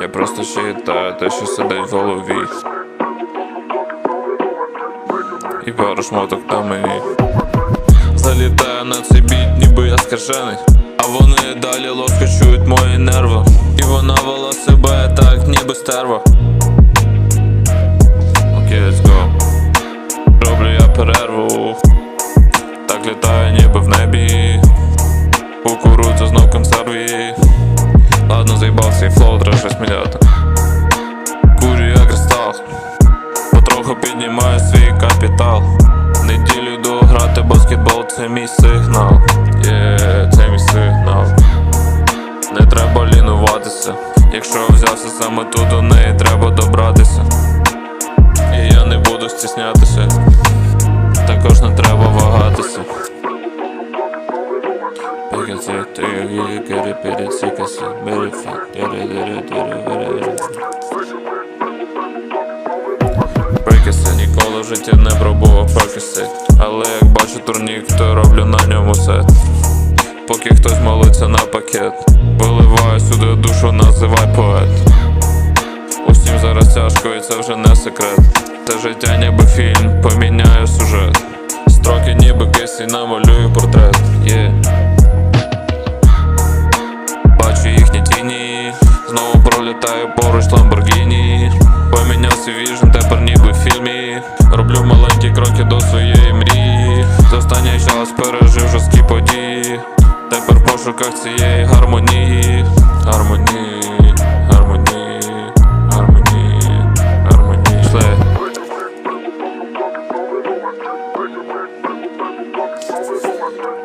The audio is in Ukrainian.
Я просто считаю те, що сидить в голові. І пару шмоток на мені. Залітаю на цей біт, ніби я скажений. А вони далі лоскочують мої нерви. І вона вела себе так, ніби стерва. Окей, let's в небі. Кукурудза знов консерві. Ладно, заїбав цей флоу, треба щось міняти. Курю я кристал. Потроху піднімаю свій капітал. Неділю йду грати баскетбол, це мій сигнал. Є, це мій сигнал. Не треба лінуватися. Якщо взявся саме тут, до неї треба добратися. Пикаси, ти її кери перецікаси, бери фак, дери, дери, дери, дери, дери. Прикиси, ніколи в житті не пробував прокиси Але як бачу турнік, то роблю на ньому сет. Поки хтось молиться на пакет Виливаю сюди душу, називай поет. Усім зараз тяжко і це вже не секрет. Те життя ніби фільм, поміняю сюжет. Строки ніби кисі, намалюю портрет. Yeah. Пролітаю поруч Ламборгіні Поміняв свій віжн, тепер ніби в фільмі. Роблю маленькі кроки до своєї мрії. За останній час пережив жорсткі події. Тепер в пошуках цієї Гармонії, гармонії,